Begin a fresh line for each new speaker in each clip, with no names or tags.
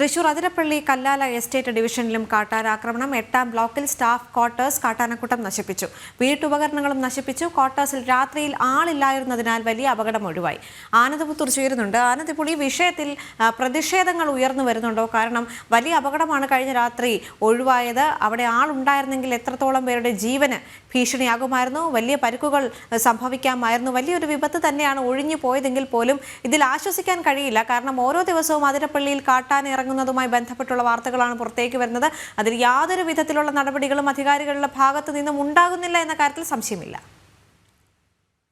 Thrissur Athirappilly Kallala estate ഡിവിഷനിലും കാട്ടാനാക്രമണം എട്ടാം ബ്ലോക്കിൽ സ്റ്റാഫ് ക്വാർട്ടേഴ്സ് കാട്ടാനക്കൂട്ടം നശിപ്പിച്ചു. വീട്ടുപകരണങ്ങളും നശിപ്പിച്ചു. ക്വാർട്ടേഴ്സിൽ രാത്രിയിൽ ആളില്ലായിരുന്നതിനാൽ വലിയ അപകടം ഒഴിവായി. ആനന്ദപുത്തൂർ ചേരുന്നുണ്ട്. ആനന്ദ് ഈ വിഷയത്തിൽ പ്രതിഷേധങ്ങൾ ഉയർന്നു വരുന്നുണ്ടോ? കാരണം വലിയ അപകടമാണ് കഴിഞ്ഞ രാത്രി ഒഴിവായത്. അവിടെ ആളുണ്ടായിരുന്നെങ്കിൽ എത്രത്തോളം പേരുടെ ജീവന് ഭീഷണിയാകുമായിരുന്നു? വലിയ പരിക്കുകൾ സംഭവിക്കാമായിരുന്നു. വലിയൊരു വിപത്ത് തന്നെയാണ് ഒഴിഞ്ഞു പോയതെങ്കിൽ പോലും ഇതിൽ ആശ്വസിക്കാൻ കഴിയില്ല. കാരണം ഓരോ ദിവസവും അതിരപ്പള്ളിയിൽ കാട്ടാൻ ഇറങ്ങുന്നതുമായി ബന്ധപ്പെട്ടുള്ള വാർത്തകളാണ് പുറത്തേക്ക് വരുന്നത്. അതിൽ യാതൊരു വിധത്തിലുള്ള നടപടികളും അധികാരികളുടെ ഭാഗത്തു നിന്നും ഉണ്ടാകുന്നില്ല എന്ന കാര്യത്തിൽ സംശയമില്ല.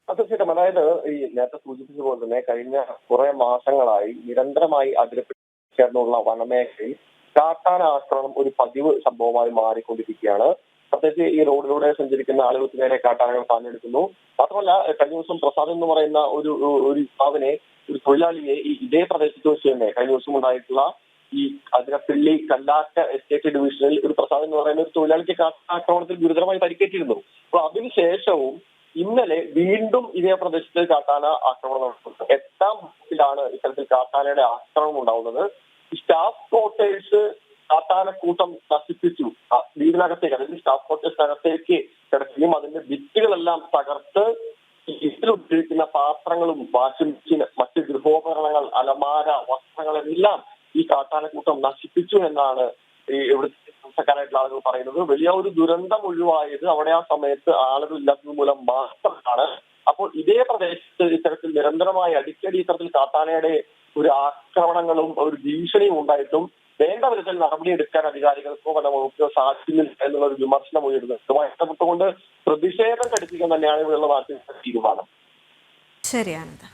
തീർച്ചയായിട്ടും അതായത് ഈ നേരത്തെ സൂചിപ്പിച്ച പോലെ തന്നെ കഴിഞ്ഞ കുറെ മാസങ്ങളായി നിരന്തരമായി അതിരപ്പള്ളി ചേർന്നുള്ള വനമേഖലയിൽ കാട്ടാന ആക്രമണം ഒരു പതിവ് സംഭവമായി മാറിക്കൊണ്ടിരിക്കുകയാണ്. പ്രത്യേകിച്ച് ഈ റോഡിലൂടെ സഞ്ചരിക്കുന്ന ആളുകൾക്ക് നേരെ കാട്ടാനകൾ പാഞ്ഞെടുക്കുന്നു മാത്രമല്ല കഴിഞ്ഞ ദിവസം പ്രസാദ് എന്ന് പറയുന്ന ഒരു ഒരു യുവാവിനെ ഒരു തൊഴിലാളിയെ ഈ ഇതേ പ്രദേശത്ത് വെച്ച് തന്നെ കഴിഞ്ഞ ദിവസം ഉണ്ടായിട്ടുള്ള ഈ അതിരപ്പള്ളി കല്ലാട്ട എസ്റ്റേറ്റ് ഡിവിഷനിൽ ഒരു പ്രസാദ് എന്ന് പറയുന്ന ഒരു തൊഴിലാളിക്ക് കാട്ടാക്രമണത്തിൽ ഗുരുതരമായി പരിക്കേറ്റിരുന്നു. അപ്പൊ അതിനുശേഷവും ഇന്നലെ വീണ്ടും ഇതേ പ്രദേശത്ത് കാട്ടാന ആക്രമണം നടത്തുന്നു എട്ടാം ബൂത്തിലാണ് ഇത്തരത്തിൽ കാട്ടാനയുടെ ആക്രമണം ഉണ്ടാവുന്നത്. സ്റ്റാഫ് ക്വാർട്ടേഴ്സ് കാട്ടാന കൂട്ടം നശിപ്പിച്ചു. വീടിനകത്തേക്ക് അതായത് സ്റ്റാഫ് ക്വാർട്ടേഴ്സിനകത്തേക്ക് കിടക്കുകയും അതിന്റെ ഭിത്തികളെല്ലാം തകർത്ത് ഇതിലുപയോഗിക്കുന്ന പാത്രങ്ങളും വാഷിംഗ് മെഷീൻ മറ്റ് ഗൃഹോപകരണങ്ങൾ അലമാര കാട്ടാനക്കൂട്ടം എന്നാണ് ഈ ഇവിടുത്തെ താമസക്കാരായിട്ടുള്ള ആളുകൾ പറയുന്നത്. വലിയ ഒരു ദുരന്തം ഒഴിവായത് അവിടെ ആ സമയത്ത് ആളുകൾ ഇല്ലാത്തത് മൂലം മാത്രമാണ്. അപ്പോൾ ഇതേ പ്രദേശത്ത് ഇത്തരത്തിൽ നിരന്തരമായി അടിക്കടി ഇത്തരത്തിൽ കാട്ടാനയുടെ ഒരു ആക്രമണങ്ങളും ഒരു ഭീഷണിയും ഉണ്ടായിട്ടും വേണ്ട വിധത്തിൽ നടപടിയെടുക്കാൻ അധികാരികൾക്കോ വല്ല വകുപ്പിനോ സാധിക്കുന്നില്ല എന്നുള്ള ഒരു വിമർശനം ഉയരുന്നത് ഇതുമായി ബന്ധപ്പെട്ടുകൊണ്ട് പ്രതിഷേധം ഘടിപ്പിക്കാൻ തന്നെയാണ് ഇവിടെയുള്ള നാട്ടിൽ തീരുമാനം.
ശരി ആനന്ദ്